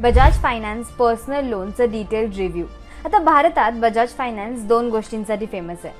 Bajaj finance personal लोनचं detailed review आता भारतात बजाज फायनान्स दोन गोष्टींसाठी फेमस आहे.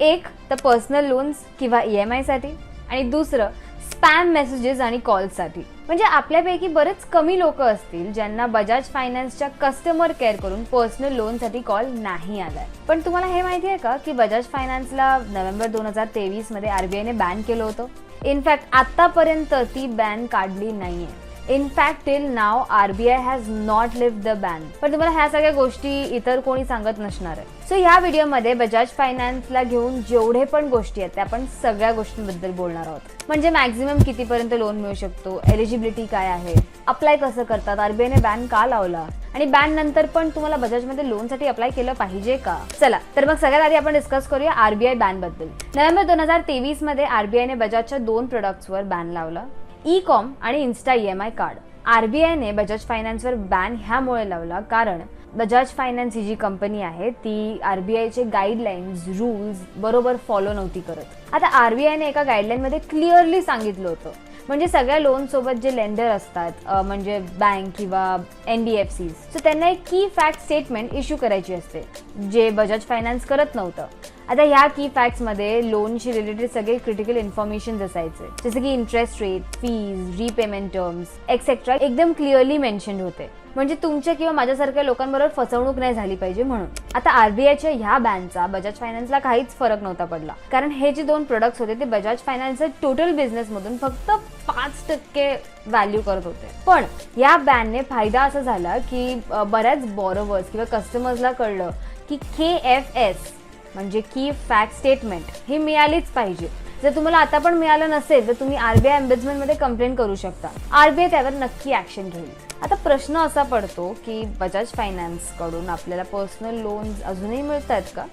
एक तर पर्सनल लोन्स किंवा ई एम आयसाठी आणि दुसरं स्पॅम मेसेजेस आणि कॉल्ससाठी म्हणजे आपल्यापैकी बरेच कमी लोक असतील ज्यांना बजाज फायनान्सच्या कस्टमर केअर करून पर्सनल लोनसाठी कॉल नाही आलाय. पण तुम्हाला हे माहिती आहे का की बजाज फायनान्सला नोव्हेंबर दोन हजार तेवीसमध्ये आरबीआयने बॅन केलं होतं? इनफॅक्ट आतापर्यंत ती बॅन काढली नाहीये. In fact till now RBI has not leave the ban पण तुम्हाला ह्या सगळ्या गोष्टी इतर कोणी सांगत नसणार आहे. सो ह्या व्हिडिओमध्ये बजाज फायनान्सला घेऊन जेवढे पण गोष्टी आहेत त्या आपण सगळ्या गोष्टींबद्दल बोलणार आहोत. म्हणजे मॅक्झिमम कितीपर्यंत लोन मिळू शकतो? एलिजिबिलिटी काय आहे? अप्लाय कसं करतात? आरबीआयने बॅन का लावला? आणि बॅन नंतर पण तुम्हाला बजाजमध्ये लोनसाठी अप्लाय केलं पाहिजे का? चला तर मग सगळ्यात आधी आपण डिस्कस करूया आरबीआय बॅनबद्दल. नोव्हेंबर दोन हजार तेवीसमध्ये आरबीआयने बजाजच्या दोन प्रोडक्ट्सवर बॅन लावला. ई कॉम आणि insta E M I card. आरबीआयने Bajaj फायनान्सवर बॅन ह्यामुळे लावला कारण बजाज फायनान्स ही जी कंपनी आहे ती आर बी आयचे गाईडलाईन्स रूल्स बरोबर फॉलो नव्हती करत. आता आर बी आयने एका गाईडलाईनमध्ये क्लिअरली सांगितलं होतं. म्हणजे सगळ्या लोनसोबत जे लेंडर असतात म्हणजे बँक किंवा N D F Cs so त्यांना एक की फॅक्ट स्टेटमेंट इश्यू करायची असते जे बजाज फायनान्स करत नव्हतं. आता ह्या की फॅक्ट्समध्ये लोनशी रिलेटेड सगळे क्रिटिकल इन्फॉर्मेशन असायचे. जसं की interest rate fees repayment terms etcetera एकदम क्लिअरली मेन्शन होते. म्हणजे तुमच्या किंवा माझ्यासारख्या लोकांबरोबर फसवणूक नाही झाली पाहिजे म्हणून. आता आरबीआयच्या ह्या बॅनचा बजाज फायनान्सला काहीच फरक नव्हता पडला. कारण हे जे दोन प्रोडक्ट्स होते ते बजाज फायनान्सच्या टोटल बिझनेसमधून फक्त पाच टक्के व्हॅल्यू करत होते. पण या बॅनने फायदा असा झाला की बऱ्याच बॉरोवर्स किंवा कस्टमर्सला कळलं की के एफ एस म्हणजे की फॅक्ट स्टेटमेंट ही मिळालीच पाहिजे. जर तुम्हाला आता पण मिळालं नसेल तर तुम्ही आरबीआयमध्ये कंप्लेंट करू शकता. आरबीआय त्यावर नक्की ऍक्शन घेईल. आता प्रश्न असा पडतो की बजाज फायनान्सकडून आपल्याला पर्सनल लोन्स अजूनही मिळत आहेत का?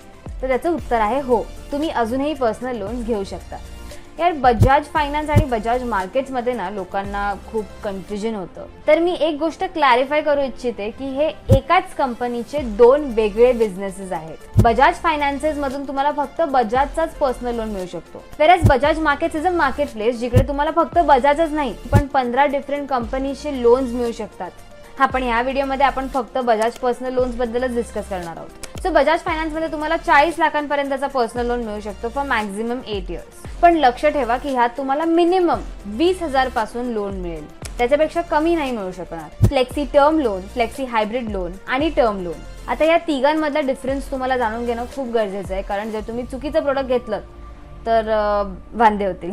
तर त्याचं उत्तर आहे हो. तुम्ही अजूनही पर्सनल लोन्स घेऊ शकता. यार बजाज फायनान्स आणि बजाज मार्केट्समध्ये ना लोकांना खूप कन्फ्युजन होतं. तर मी एक गोष्ट क्लॅरिफाय करू इच्छिते की हे एकाच कंपनीचे दोन वेगळे बिझनेसेस आहेत. बजाज फायनान्सेस मधून तुम्हाला फक्त बजाजचाच पर्सनल लोन मिळू शकतो. Whereas Bajaj markets is a marketplace जिकडे तुम्हाला फक्त बजाजच नाही पण पंधरा डिफरंट कंपनीचे लोन्स मिळू शकतात. हा पण या व्हिडिओमध्ये आपण फक्त बजाज पर्सनल लोन्स बद्दलच डिस्कस करणार आहोत. सो बजाज फायनान्समध्ये तुम्हाला चाळीस लाखांपर्यंतचा पर्सनल लोन मिळू शकतो फॉर मॅक्झिमम एट इयर्स पण लक्ष ठेवा की ह्यात तुम्हाला मिनिमम वीस हजारपासून लोन मिळेल. त्याच्यापेक्षा कमी नाही मिळू शकणार. Flexi term loan flexi hybrid loan आणि टर्म लोन आता या तिघांमधला डिफरन्स तुम्हाला जाणून घेणं खूप गरजेचं आहे. कारण जर तुम्ही चुकीचं प्रोडक्ट घेतलं तर वांदे होतील.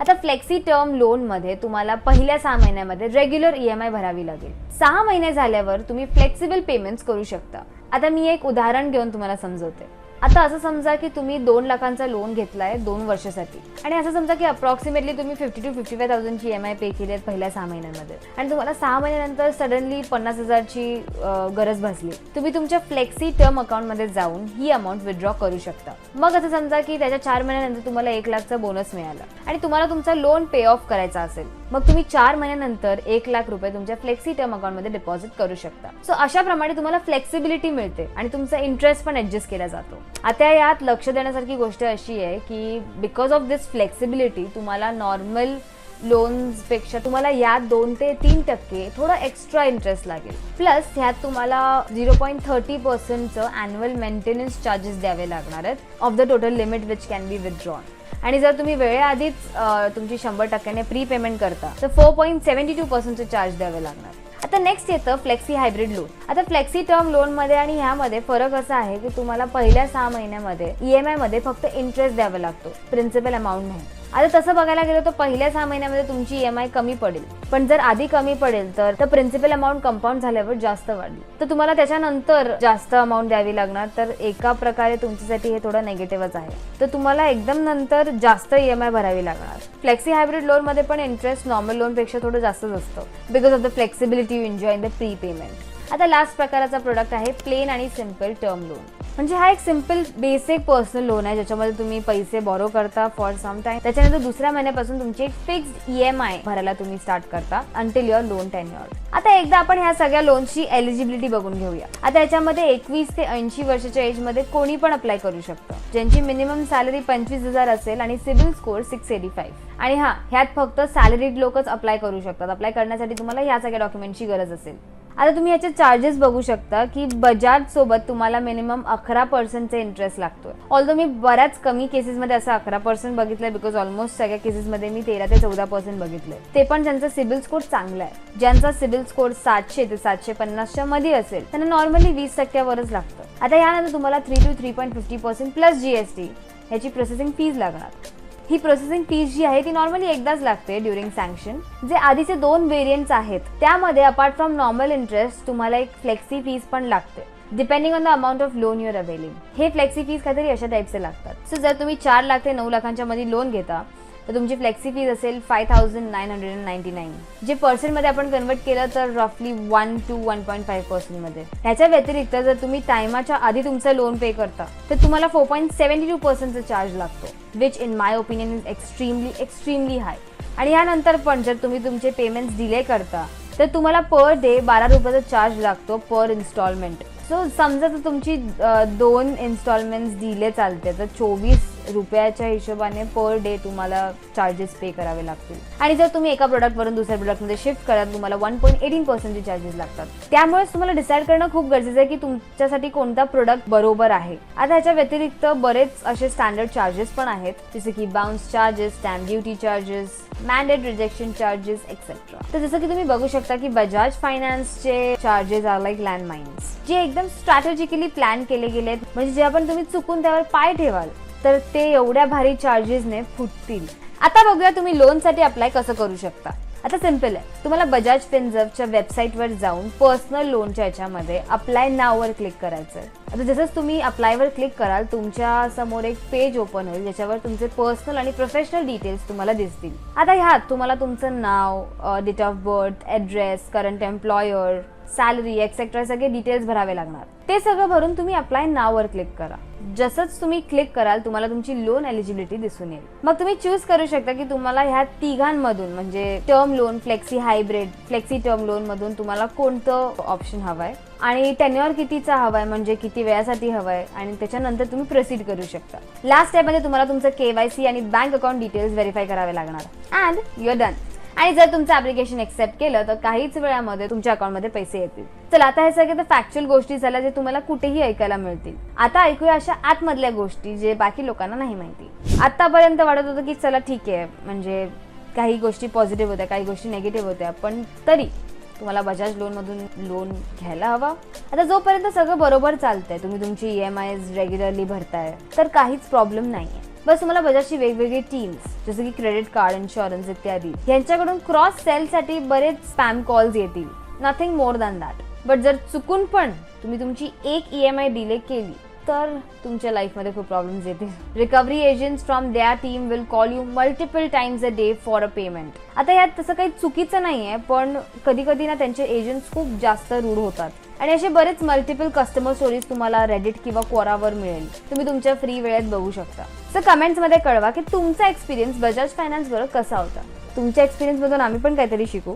आता फ्लेक्सी टर्म लोनमध्ये तुम्हाला पहिल्या सहा महिन्यामध्ये रेग्युलर ई एम आय भरावी लागेल. सहा महिने झाल्यावर तुम्ही फ्लेक्सिबल पेमेंट्स करू शकता. आता मी एक उदाहरण घेऊन तुम्हाला समजवते. आता असं समजा की तुम्ही दोन लाखांचा लोन घेतलाय दोन वर्षासाठी. आणि असं समजा की अप्रॉक्सिमेटली तुम्ही फिफ्टी टू फिफ्टी फाय थाउजंडची एम आय पे केली आहेत पहिल्या सहा महिन्यांमध्ये. आणि तुम्हाला सहा महिन्यानंतर सडनली पन्नास हजारची गरज भासली. तुम्ही तुमच्या फ्लेक्सी टर्म अकाउंटमध्ये जाऊन ही अमाऊंट विथड्रॉ करू शकता. मग असं समजा की त्याच्या चार महिन्यानंतर तुम्हाला एक लाखचा बोनस मिळाला. आणि तुम्हाला तुमचा लोन पे ऑफ करायचा असेल मग तुम्ही चार महिन्यानंतर एक लाख रुपये तुमच्या फ्लेक्सी टर्म अकाउंटमध्ये डिपॉझिट करू शकता. सो अशा प्रमाणे तुम्हाला फ्लेक्सिबिलिटी मिळते आणि तुमचा इंटरेस्ट पण ऍडजस्ट केला जातो. आता यात लक्ष देण्यासारखी गोष्ट अशी आहे की बिकॉज ऑफ दिस फ्लेक्सिबिलिटी तुम्हाला नॉर्मल लोन्सपेक्षा तुम्हाला यात दोन ते तीन टक्के थोडं एक्स्ट्रा इंटरेस्ट लागेल. प्लस ह्यात तुम्हाला झिरो पॉईंट थर्टी पर्सेंटचं अॅन्युअल मेंटेनन्स चार्जेस द्यावे लागणार आहेत of the total limit which can be withdrawn आणि जर तुम्ही वेळेआधीच तुमची शंभर टक्क्याने प्री पेमेंट करता तर फोर पॉईंट सेव्हन्टी टू पर्सेंटचे चार्ज द्यावे लागणार. आता नेक्स्ट येतं फ्लेक्सी हायब्रिड लोन आता फ्लेक्सी टर्म लोनमध्ये आणि ह्यामध्ये फरक असा आहे की तुम्हाला पहिल्या सहा महिन्यामध्ये ई एम आयमध्ये फक्त इंटरेस्ट द्यावा लागतो. प्रिन्सिपल अमाऊंट नाही. आता तसं बघायला गेलं तर पहिल्या सहा महिन्यामध्ये तुमची ई कमी पडेल. पण जर आधी कमी पडेल तर प्रिन्सिपल अमाऊंट कंपाऊंड झाल्यावर जास्त वाढली. तर तुम्हाला त्याच्यानंतर जास्त अमाऊंट द्यावी लागणार. तर एका प्रकारे तुमच्यासाठी हे थोडं नेगेटिव्हच आहे. तर तुम्हाला एकदम नंतर जास्त ई भरावी लागणार. फ्लेक्सी हायब्रिड लोनमध्ये पण इंटरेस्ट नॉर्मल लोनपेक्षा थोडं जास्तच असतं. Because of the flexibility you enjoy in the pre payment आता लास्ट प्रकाराचा प्रोडक्ट आहे प्लेन आणि सिंपल टर्म लोन म्हणजे हा एक सिंपल बेसिक पर्सनल लोन आहे ज्याच्यामध्ये तुम्ही पैसे बॉरो करता फॉर सम टाइम त्याच्यानंतर दुसऱ्या महिन्यापासून तुमची एक फिक्स्ड ई एम आय भरायला तुम्ही स्टार्ट करता until your loan ten your आता एकदा आपण ह्या सगळ्या लोनची एलिजिबिलिटी बघून घेऊया. आता याच्यामध्ये एकवीस ते ऐंशी वर्षाच्या एजमध्ये कोणी पण अप्लाय करू शकतं. ज्यांची मिनिमम सॅलरी पंचवीस हजार असेल आणि CIBIL score six eighty five आणि हा ह्यात फक्त सॅलरीड लोकच अप्लाय करू शकतात. अप्लाय करण्यासाठी तुम्हाला ह्या सगळ्या डॉक्युमेंटची गरज असेल. आता तुम्ही याचे चार्जेस बघू शकता की बजाज सोबत तुम्हाला मिनिमम अकरा पर्सेंटचा इंटरेस्ट लागतोय. ऑल्दो मी बऱ्याच कमी केसेसमध्ये असं अकरा पर्सेंट बघितलंय बिकॉज ऑलमोस्ट सगळ्या केसेसमध्ये मी तेरा ते चौदा पर्सेंट बघितलंय. ते पण ज्यांचा सिबिल स्कोर चांगला आहे. ज्यांचा सिबिल स्कोर सातशे ते सातशे पन्नासच्या मध्ये असेल त्यांना नॉर्मली वीस टक्क्यावरच लागतं. आता यानंतर तुम्हाला three two three point fifty percent plus GST ह्याची प्रोसेसिंग फीज लागणार. ही प्रोसेसिंग फीज जी आहे ती नॉर्मली एकदाच लागते ड्युरिंग सँक्शन जे आधीचे दोन वेरियंट्स आहेत त्यामध्ये अपार्ट फ्रॉम नॉर्मल इंटरेस्ट तुम्हाला एक फ्लेक्सी फीज पण लागते depending on the amount of loan your availing हे फ्लेक्सी फीज काहीतरी अशा टाईपचे लागतात. सो जर तुम्ही चार लाख ते नऊ लाखांच्या मध्ये लोन घेता तर तुमची फ्लेक्सी फीज असेल five thousand nine hundred and ninety nine जे पर्सेंटमध्ये आपण कन्वर्ट केलं तर रफली one two one point five पर्सेंटमध्ये ह्याच्या व्यतिरिक्त जर तुम्ही टायमाच्या आधी तुमचं लोन पे करता तर तुम्हाला फोर पॉईंट सेव्हन्टी टू पर्सेंटचा चार्ज लागतो which in my opinion is extremely extremely high आणि यानंतर पण जर तुम्ही तुमचे पेमेंट्स डिले करता तर तुम्हाला पर डे बारा रुपयाचा चार्ज लागतो पर इन्स्टॉलमेंट सो समजा तर तुमची दोन इन्स्टॉलमेंट्स डिले चालते तर चोवीस रुपयाच्या हिशोबाने पर डे तुम्हाला चार्जेस पे करावे लागतील. आणि जर तुम्ही एका प्रोडक्टवरून दुसऱ्या प्रोडक्टमध्ये शिफ्ट करा तुम्हाला वन पॉईंट एटीन पर्सेंटचे चार्जेस लागतात. त्यामुळेच तुम्हाला डिसाईड करणं खूप गरजेचं आहे की तुमच्यासाठी कोणता प्रोडक्ट बरोबर आहे. आता ह्याच्या व्यतिरिक्त बरेच असे स्टँडर्ड चार्जेस पण आहेत. जसे की bounce charges stamp duty charges mandate rejection charges etcetera तर जसं की तुम्ही बघू शकता की बजाज फायनान्सचे charges are like land mines जे एकदम स्ट्रॅटेजिकली प्लॅन केले गेलेत म्हणजे जेव्हा पण तुम्ही चुकून त्यावर पाय ठेवाल तर ते एवढ्या भारी चार्जेसने फुटतील. आता बघूया तुम्ही लोनसाठी अप्लाय कसं करू शकता. आता सिंपल आहे. तुम्हाला बजाज फिन्झर्वच्या वेबसाईटवर जाऊन पर्सनल लोनच्या याच्यामध्ये अप्लाय नाववर क्लिक करायचं आहे आता जसंच तुम्ही अप्लायवर क्लिक कराल तुमच्यासमोर एक पेज ओपन होईल ज्याच्यावर तुमचे पर्सनल आणि प्रोफेशनल डिटेल्स तुम्हाला दिसतील. आता ह्यात तुम्हाला तुमचं नाव date of birth address current employer salary etcetera सगळे डिटेल्स भरावे लागणार. ते सगळं भरून तुम्ही अप्लाय नाववर क्लिक करा. जसंच तुम्ही क्लिक कराल तुम्हाला तुमची लोन एलिजिबिलिटी दिसून येईल. मग तुम्ही चूज करू शकता की तुम्हाला ह्या तिघांमधून म्हणजे term loan flexi hybrid flexi term loan मधून तुम्हाला कोणतं ऑप्शन हवंय? आणि टेन्युअर कितीचा हवाय म्हणजे किती वेळासाठी हवाय? आणि त्याच्यानंतर तुम्ही प्रोसीड करू शकता. लास्ट स्टेपमध्ये तुम्हाला तुमचं केवायसी आणि बँक अकाउंट डिटेल्स व्हेरीफाय करावे लागणार. अँड युअर डन आणि जर तुमचं ऍप्लिकेशन एक्सेप्ट केलं तर काहीच वेळामध्ये तुमच्या अकाउंटमध्ये पैसे येतील. चला आता हे सगळे तर फॅक्च्युअल गोष्टी झाल्या जे तुम्हाला कुठेही ऐकायला मिळतील. आता ऐकूया अशा आतमधल्या गोष्टी जे बाकी लोकांना नाही माहिती. आतापर्यंत वाटत होतं की चला ठीक आहे म्हणजे काही गोष्टी पॉझिटिव्ह होत्या काही गोष्टी निगेटिव्ह होत्या पण तरी तुम्हाला बजाज लोनमधून लोन घ्यायला हवा. आता जोपर्यंत सगळं बरोबर चालतंय तुम्ही तुमची ई एम आय रेग्युलरली भरताय तर काहीच प्रॉब्लेम नाही आहे बस तुम्हाला बजाजची वेगवेगळी टीम्स जसं की क्रेडिट कार्ड इन्शुरन्स इत्यादी यांच्याकडून क्रॉस सेलसाठी बरेच स्पॅम कॉल्स येतील. Nothing more than that but जर चुकून पण तुम्ही तुमची एक ई एम आय डिले केली तर तुमच्या लाईफमध्ये खूप प्रॉब्लेम्स येतील. Recovery agents from the team will call you multiple times a day for a payment आता यात तसं काही चुकीचं नाही आहे पण कधी कधी ना त्यांचे एजंट्स खूप जास्त रूढ होतात. आणि असे बरेच मल्टिपल कस्टमर स्टोरीज तुम्हाला रेडिट किंवा कोरावर मिळेल. तुम्ही तुमच्या फ्री वेळेत बघू शकता. सर कमेंट्समध्ये कळवा की तुमचा एक्सपिरियन्स बजाज फायनान्सवर कसा होता. तुमच्या एक्सपिरियन्समधून आम्ही पण काहीतरी शिकू.